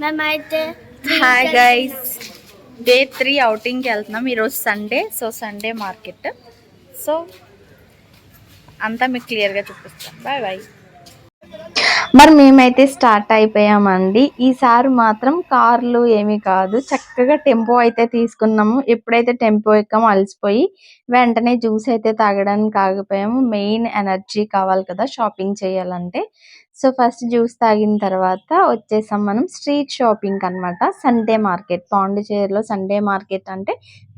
మేమైతే hi guys day three అవుటింగ్కి వెళ్తున్నాం. ఈరోజు Sunday so Sunday market so అంతా మీకు క్లియర్గా చూపిస్తాం. బాయ్ బాయ్ మరి మేమైతే స్టార్ట్ అయిపోయామండి. ఈసారి మాత్రం కార్లు ఏమీ కాదు. చక్కగా టెంపో అయితే తీసుకున్నాము. ఎప్పుడైతే టెంపో ఎక్కామో అలసిపోయి వెంటనే జ్యూస్ అయితే తాగడానికి ఆగిపోయాము. మెయిన్ ఎనర్జీ కావాలి కదా షాపింగ్ చేయాలంటే. సో ఫస్ట్ జ్యూస్ తాగిన తర్వాత వచ్చేసాం మనం స్ట్రీట్ షాపింగ్ అన్నమాట. సండే మార్కెట్ పాండిచేరిలో సండే మార్కెట్ అంటే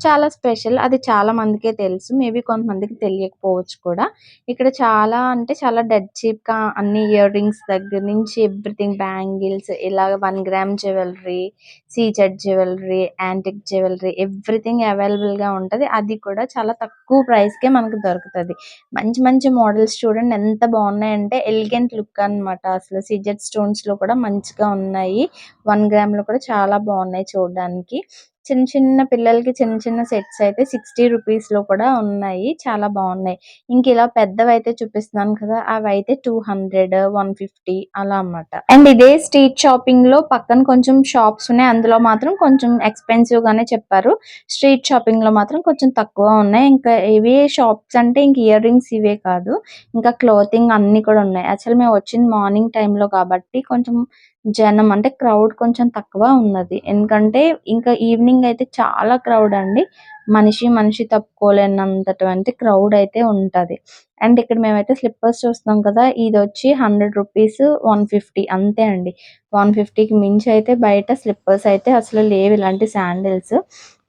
చాలా స్పెషల్. అది చాలా మందికే తెలుసు. మేబీ కొంతమందికి తెలియకపోవచ్చు కూడా. ఇక్కడ చాలా అంటే చాలా డెడ్ చీప్గా అన్ని ఇయర్ రింగ్స్ దగ్గర నుంచి ఎవ్రీథింగ్ బ్యాంగిల్స్ ఇలా one gram jewellery CZ jewellery antique jewellery everything అవైలబుల్గా ఉంటది. అది కూడా చాలా తక్కువ ప్రైస్ కే మనకు దొరుకుతది. మంచి మంచి మోడల్స్ చూడండి ఎంత బాగున్నాయంటే ఎలిగెంట్ లుక్ అన్నమాట. అసలు సిజెట్ స్టోన్స్లో కూడా మంచిగా ఉన్నాయి. వన్ గ్రామ్లో కూడా చాలా బాగున్నాయి చూడడానికి. చిన్న చిన్న పిల్లలకి చిన్న చిన్న సెట్స్ అయితే సిక్స్టీ రూపీస్లో కూడా ఉన్నాయి. చాలా బాగున్నాయి. ఇంక ఇలా పెద్దవి అయితే చూపిస్తున్నాను కదా అవి అయితే టూ హండ్రెడ్ వన్ ఫిఫ్టీ అలా అన్నమాట. అండ్ ఇదే స్ట్రీట్ షాపింగ్లో పక్కన కొంచెం షాప్స్ ఉన్నాయి. అందులో మాత్రం కొంచెం ఎక్స్పెన్సివ్ గానే చెప్పారు. స్ట్రీట్ షాపింగ్లో మాత్రం కొంచెం తక్కువ ఉన్నాయి. ఇంకా ఇవే షాప్స్ అంటే ఇంక ఇయర్ రింగ్స్ ఇవే కాదు. ఇంకా క్లోతింగ్ అన్ని కూడా ఉన్నాయి. యాక్చువల్ మేము వచ్చింది మార్నింగ్ టైంలో లో కాబట్టి కొంచెం జనం అంటే క్రౌడ్ కొంచెం తక్కువ ఉన్నది. ఎందుకంటే ఇంకా ఈవినింగ్ అయితే చాలా క్రౌడ్ అండి. మనిషి మనిషి తప్పుకోలేనంతటువంటి క్రౌడ్ అయితే ఉంటది. అండ్ ఇక్కడ మేమైతే స్లిప్పర్స్ చూస్తున్నాం కదా ఇది వచ్చి హండ్రెడ్ రూపీస్ వన్ ఫిఫ్టీ అంతే అండి. వన్కి మించి అయితే బయట స్లిప్పర్స్ అయితే అసలు లేవు ఇలాంటి శాండిల్స్.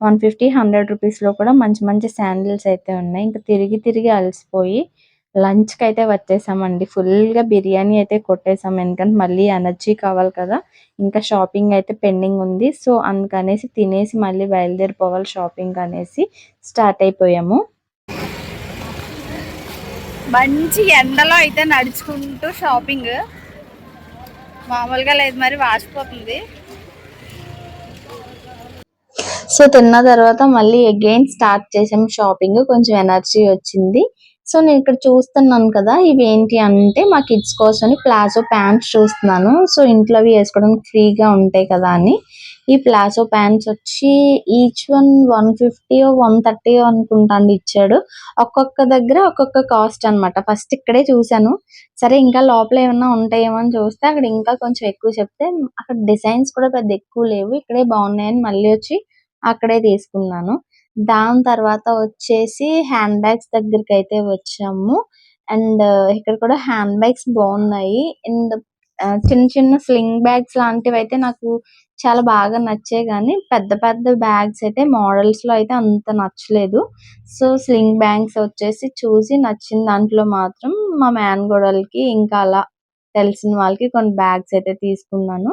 వన్ ఫిఫ్టీ హండ్రెడ్ రూపీస్లో కూడా మంచి మంచి శాండిల్స్ అయితే ఉన్నాయి. ఇంకా తిరిగి తిరిగి అలసిపోయి లంచ్కి అయితే వచ్చేసామండి. ఫుల్గా బిర్యానీ అయితే కొట్టేసాం. ఎందుకంటే మళ్ళీ ఎనర్జీ కావాలి కదా. ఇంకా షాపింగ్ అయితే పెండింగ్ ఉంది. సో అందుకనేసి తినేసి మళ్ళీ బయలుదేరిపోవాలి షాపింగ్ అనేసి స్టార్ట్ అయిపోయాము. మంచి ఎండలో అయితే నడుచుకుంటూ షాపింగ్. మామూలుగా లేదు మరి వాసిపోతుంది. సో తిన్న తర్వాత మళ్ళీ అగైన్ స్టార్ట్ చేసాం షాపింగ్. కొంచెం ఎనర్జీ వచ్చింది. సో నేను ఇక్కడ చూస్తున్నాను కదా ఇవి ఏంటి అంటే మా కిడ్స్ కోసం ప్లాజో ప్యాంట్స్ చూస్తున్నాను. సో ఇంట్లో అవి వేసుకోవడానికి ఫ్రీగా ఉంటాయి కదా అని. ఈ ప్లాజో ప్యాంట్స్ వచ్చి each one one fifty one thirty అనుకుంటాను ఇచ్చాడు. ఒక్కొక్క దగ్గర ఒక్కొక్క కాస్ట్ అన్నమాట. ఫస్ట్ ఇక్కడే చూశాను. సరే ఇంకా లోపల ఏమన్నా ఉంటాయేమో అని చూస్తే అక్కడ ఇంకా కొంచెం ఎక్కువ చెప్తే అక్కడ డిజైన్స్ కూడా పెద్ద ఎక్కువ లేవు. ఇక్కడే బాగున్నాయని మళ్ళీ వచ్చి అక్కడే తీసుకున్నాను. దాని తర్వాత వచ్చేసి హ్యాండ్ బ్యాగ్స్ దగ్గరికి అయితే వచ్చాము. అండ్ uh, ఇక్కడ కూడా హ్యాండ్ బ్యాగ్స్ బాగున్నాయి. అండ్ uh, చిన్న చిన్న స్లింగ్ బ్యాగ్స్ లాంటివి అయితే నాకు చాలా బాగా నచ్చాయి. కానీ పెద్ద పెద్ద బ్యాగ్స్ అయితే మోడల్స్లో అయితే అంత నచ్చలేదు. సో స్లింగ్ బ్యాగ్స్ వచ్చేసి చూసి నచ్చిన దాంట్లో మాత్రం మా మేనగోడలకి ఇంకా అలా తెలిసిన వాళ్ళకి కొన్ని బ్యాగ్స్ అయితే తీసుకున్నాను.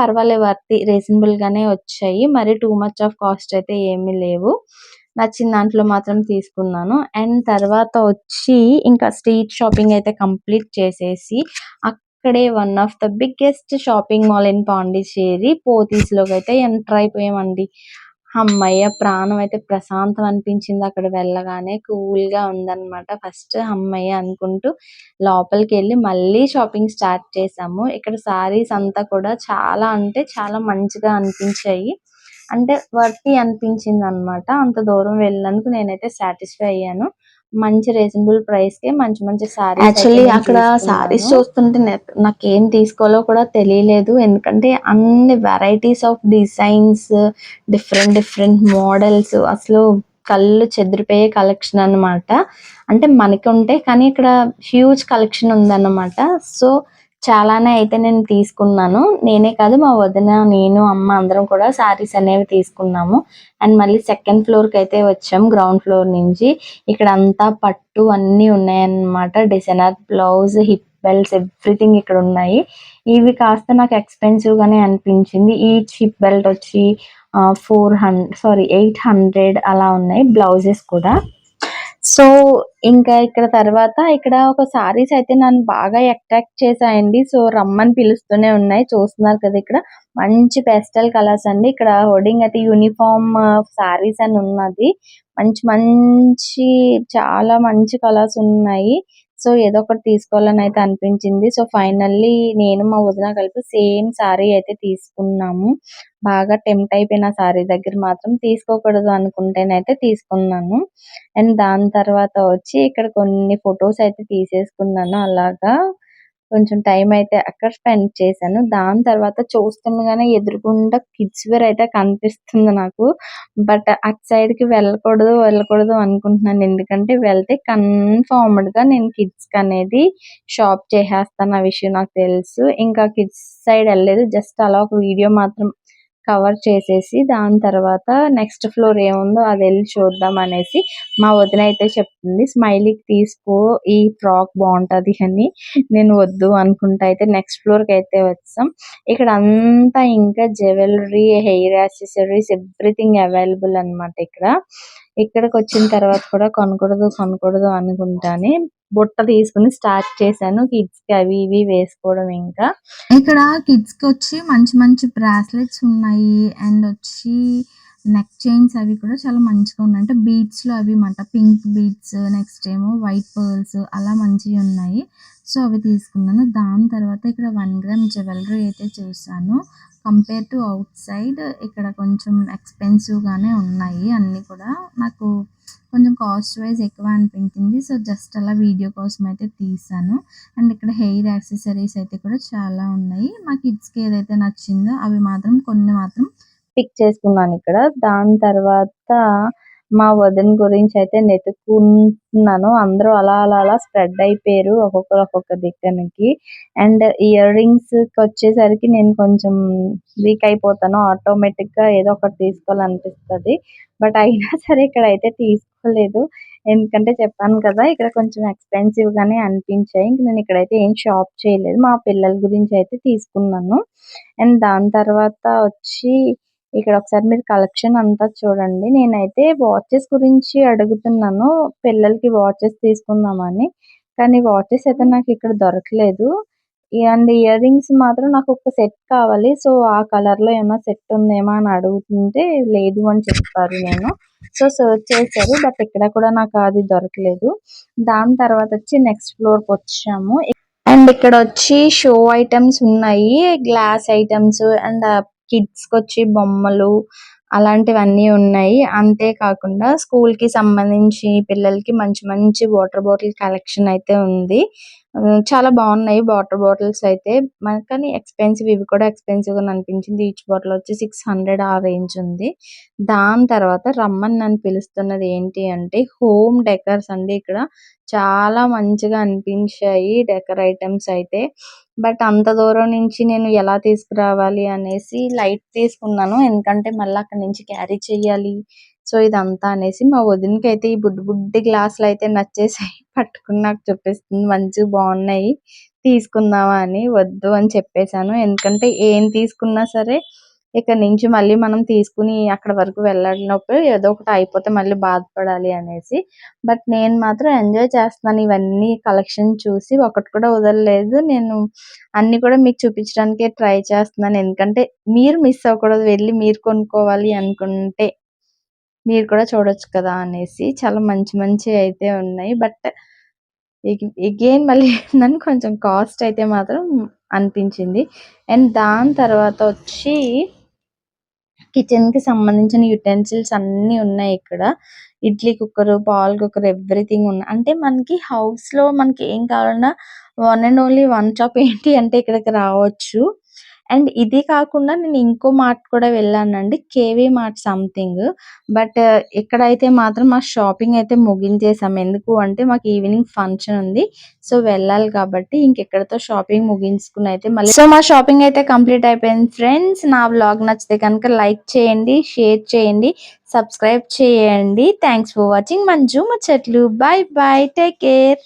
పర్వాలేదు వర్తి రీజనబుల్ గానే వచ్చాయి. మరి టూ మచ్ ఆఫ్ కాస్ట్ అయితే ఏమీ లేవు. నచ్చిన దాంట్లో మాత్రం తీసుకున్నాను. అండ్ తర్వాత వచ్చి ఇంకా స్ట్రీట్ షాపింగ్ అయితే కంప్లీట్ చేసేసి అక్కడే one of the biggest shopping mall in Pondicherry పోతీస్లోకి అయితే ఎంటర్ అయిపోయామండి. అమ్మయ్య ప్రాణం అయితే ప్రశాంతం అనిపించింది అక్కడ వెళ్ళగానే. కూల్గా ఉందన్నమాట. ఫస్ట్ అమ్మయ్య అనుకుంటూ లోపలికి వెళ్ళి మళ్ళీ షాపింగ్ స్టార్ట్ చేసాము ఇక్కడ సారీస్ అంతా కూడా చాలా అంటే చాలా మంచిగా అనిపించాయి. అంటే వర్తి అనిపించింది అన్నమాట అంత దూరం వెళ్ళినందుకు నేనైతే సాటిస్ఫై అయ్యాను. మంచి రీజనబుల్ ప్రైస్కి మంచి మంచి సారీస్ యాక్చువల్లీ అక్కడ సారీస్ చూస్తుంటే నాకు- తీసుకోవాలో కూడా తెలియలేదు. ఎందుకంటే అన్ని varieties of designs different different models అసలు కళ్ళు చెదిరిపోయే కలెక్షన్ అన్నమాట. అంటే మనకి ఉంటే కానీ ఇక్కడ హ్యూజ్ కలెక్షన్ ఉందన్నమాట. సో చాలానే అయితే నేను తీసుకున్నాను. నేనే కాదు మా వదిన నేను అమ్మ అందరం కూడా శారీస్ అనేవి తీసుకున్నాము. అండ్ మళ్ళీ సెకండ్ ఫ్లోర్కి అయితే వచ్చాం గ్రౌండ్ ఫ్లోర్ నుంచి. ఇక్కడ అంతా పట్టు అన్నీ ఉన్నాయన్నమాట. Designer blouse hip belts everything ఇక్కడ ఉన్నాయి. ఇవి కాస్త నాకు ఎక్స్పెన్సివ్ గానే అనిపించింది. ఈ హిప్ బెల్ట్ వచ్చి four hundred sorry eight hundred అలా ఉన్నాయి బ్లౌజెస్ కూడా. సో ఇంకా ఇక్కడ తర్వాత ఇక్కడ ఒక సారీస్ అయితే నన్ను బాగా అట్రాక్ట్ చేశాయండి. సో రమ్మని పిలుస్తూనే ఉన్నాయి. చూస్తున్నారు కదా ఇక్కడ. మంచి పెస్టల్ కలర్స్ అండి. ఇక్కడ హోర్డింగ్ అయితే యూనిఫామ్ సారీస్ అని ఉన్నది. మంచి మంచి చాలా మంచి కలర్స్ ఉన్నాయి. సో ఏదో ఒకటి తీసుకోవాలని అయితే అనిపించింది. సో ఫైనల్లీ నేను మా వదిన కలిపి సేమ్ సారీ అయితే తీసుకున్నాము. బాగా టెంప్ట్ అయిపోయిన సారీ దగ్గర మాత్రం తీసుకోకూడదు అనుకుంటేనైతే తీసుకున్నాను. అండ్ దాని తర్వాత వచ్చి ఇక్కడ కొన్ని ఫొటోస్ అయితే తీసేసుకున్నాను అలాగా. కొంచెం టైం అయితే అక్కడ స్పెండ్ చేశాను. దాని తర్వాత చూస్తుండగానే ఎదురుగుండా కిడ్స్ వేర్ అయితే కనిపిస్తుంది నాకు. బట్ అటు సైడ్కి వెళ్ళకూడదు వెళ్ళకూడదు అనుకుంటున్నాను. ఎందుకంటే వెళ్తే కన్ఫర్మ్డ్గా నేను కిడ్స్కి అనేది షాప్ చేసేస్తాను. ఆ విషయం నాకు తెలుసు. ఇంకా కిడ్స్ సైడ్ వెళ్ళలేదు. జస్ట్ అలా ఒక వీడియో మాత్రం కవర్ చేసేసి దాని తర్వాత నెక్స్ట్ ఫ్లోర్ ఏముందో అది వెళ్ళి చూద్దాం అనేసి మా వదిన అయితే చెప్తుంది స్మైలీకి తీసుకో ఈ ఫ్రాక్ బాగుంటది అని నేను వద్దు అనుకుంటా అయితే నెక్స్ట్ ఫ్లోర్కి అయితే వచ్చాం. ఇక్కడ అంతా ఇంకా jewellery hair accessories everything available అన్నమాట ఇక్కడ. ఇక్కడికి వచ్చిన తర్వాత కూడా కొనకూడదు కొనకూడదు అనుకుంటానే బుట్ట తీసుకుని స్టార్ట్ చేశాను. కిడ్స్కి అవి ఇవి వేసుకోవడం ఇంకా. ఇక్కడ కిడ్స్కి వచ్చి మంచి మంచి బ్రాస్లెట్స్ ఉన్నాయి. అండ్ వచ్చి నెక్ చైన్స్ అవి కూడా చాలా మంచిగా ఉన్నాయి. అంటే బీడ్స్లో అవి మాట పింక్ బీడ్స్ నెక్స్ట్ ఏమో వైట్ పర్ల్స్ అలా మంచివి ఉన్నాయి. సో అవి తీసుకున్నాను. దాని తర్వాత ఇక్కడ వన్ గ్రామ్ జ్యువెలరీ అయితే చూసాను కంపేర్ టు అవుట్ సైడ్ ఇక్కడ కొంచెం ఎక్స్పెన్సివ్గానే ఉన్నాయి అన్నీ కూడా. నాకు కొంచెం కాస్ట్ వైజ్ ఎక్కువ అనిపించింది. సో జస్ట్ అలా వీడియో కోసం అయితే తీసాను అండ్ ఇక్కడ హెయిర్ యాక్సెసరీస్ అయితే కూడా చాలా ఉన్నాయి. మా కిడ్స్కి ఏదైతే నచ్చిందో అవి మాత్రం కొన్ని మాత్రం పిక్ చేసుకున్నాను ఇక్కడ. దాని తర్వాత మా వదిన గురించి అయితే వెతుక్కుంటున్నాను అందరూ అలా అలా అలా స్ప్రెడ్ అయిపోయారు ఒక్కొక్కరు ఒక్కొక్క దగ్గరకి. అండ్ ఇయర్ రింగ్స్కి వచ్చేసరికి నేను కొంచెం వీక్ అయిపోతాను. ఆటోమేటిక్గా ఏదో ఒకటి తీసుకోవాలనిపిస్తది. బట్ అయినా సరే ఇక్కడ అయితే తీసుకోలేదు. ఎందుకంటే చెప్పాను కదా ఇక్కడ కొంచెం ఎక్స్పెన్సివ్ గానే అనిపించాయి. ఇంక నేను ఇక్కడైతే ఏం షాప్ చేయలేదు. మా పిల్లల గురించి అయితే తీసుకున్నాను. అండ్ దాని తర్వాత వచ్చి ఇక్కడ ఒకసారి మీరు కలెక్షన్ అంతా చూడండి. నేనైతే వాచెస్ గురించి అడుగుతున్నాను. పిల్లలకి వాచెస్ తీసుకుందామని. కానీ వాచెస్ అయితే నాకు ఇక్కడ దొరకలేదు. అండ్ ఇయర్ రింగ్స్ మాత్రం నాకు ఒక సెట్ కావాలి. సో ఆ కలర్లో ఏమైనా సెట్ ఉందేమో అని అడుగుతుంటే లేదు అని చెప్పారు నేను. సో సెర్చ్ చేశారు. బట్ ఇక్కడ కూడా నాకు అది దొరకలేదు. దాని తర్వాత వచ్చి నెక్స్ట్ ఫ్లోర్కి వచ్చాము. అండ్ ఇక్కడ వచ్చి షో ఐటమ్స్ ఉన్నాయి. గ్లాస్ ఐటమ్స్ అండ్ కిడ్స్కి వచ్చి బొమ్మలు అలాంటివన్నీ ఉన్నాయి. అంతే కాకుండా స్కూల్కి సంబంధించి పిల్లలకి మంచి మంచి వాటర్ బాటిల్ కలెక్షన్ అయితే ఉంది. చాలా బాగున్నాయి వాటర్ బాటిల్స్ అయితే. మనకి కానీ ఎక్స్పెన్సివ్ ఇవి కూడా ఎక్స్పెన్సివ్గా అనిపించింది. ఈచ్ బాటిల్ వచ్చి సిక్స్ హండ్రెడ్ ఆ రేంజ్ ఉంది. దాని తర్వాత రమ్మని నన్ను పిలుస్తున్నది ఏంటి అంటే హోమ్ డెకర్స్ అండి ఇక్కడ. చాలా మంచిగా అనిపించాయి డెకర్ ఐటమ్స్ అయితే. బట్ అంత దూరం నుంచి నేను ఎలా తీసుకురావాలి అనేసి లైట్ తీసుకున్నాను. ఎందుకంటే మళ్ళీ అక్కడ నుంచి క్యారీ చేయాలి. సో ఇదంతా అనేసి మా వదినకి అయితే ఈ బుడ్డి బుడ్డి గ్లాసులు అయితే నచ్చేసాయి. పట్టుకుని నాకు చూపిస్తుంది మంచిగా బాగున్నాయి తీసుకుందామా అని వద్దు అని చెప్పేశాను. ఎందుకంటే ఏం తీసుకున్నా సరే ఇక్కడ నుంచి మళ్ళీ మనం తీసుకుని అక్కడ వరకు వెళ్ళినప్పుడు ఏదో ఒకటి అయిపోతే మళ్ళీ బాధపడాలి అనేసి. బట్ నేను మాత్రం ఎంజాయ్ చేస్తున్నాను. ఇవన్నీ కలెక్షన్ చూసి ఒకటి కూడా వదలలేదు. నేను అన్ని కూడా మీకు చూపించడానికే ట్రై చేస్తున్నాను. ఎందుకంటే మీరు మిస్ అవ్వకూడదు. వెళ్ళి మీరు కొనుక్కోవాలి అనుకుంటే మీరు కూడా చూడొచ్చు కదా అనేసి చాలా మంచి మంచి అయితే ఉన్నాయి. బట్ ఎగైన్ మళ్ళీ ఏంటని కొంచెం కాస్ట్ అయితే మాత్రం అనిపించింది. అండ్ దాని తర్వాత వచ్చి కిచెన్కి సంబంధించిన యుటెన్సిల్స్ అన్ని ఉన్నాయి ఇక్కడ. ఇడ్లీ కుక్కర్ పాల్ కుక్కర్ ఎవ్రీథింగ్ ఉన్నాయి. అంటే మనకి హౌస్లో మనకి ఏం కావాలన్నా one and only one shop ఏంటి అంటే ఇక్కడికి రావచ్చు. అండ్ ఇది కాకుండా నేను ఇంకో మార్ట్ కూడా వెళ్ళానండి కేవీ మార్ట్ సంథింగ్. బట్ ఇక్కడైతే మాత్రం మా షాపింగ్ అయితే ముగించేసాం. ఎందుకు అంటే మాకు ఈవినింగ్ ఫంక్షన్ ఉంది. సో వెళ్ళాలి కాబట్టి ఇంకెక్కడతో షాపింగ్ ముగించుకుని అయితే మళ్ళీ సో మా షాపింగ్ అయితే కంప్లీట్ అయిపోయింది ఫ్రెండ్స్. నా వ్లాగ్ నచ్చితే కనుక లైక్ చేయండి షేర్ చేయండి సబ్స్క్రైబ్ చేయండి. Thanks for watching. మంజు ముచ్చట్లు. Bye bye. Take care.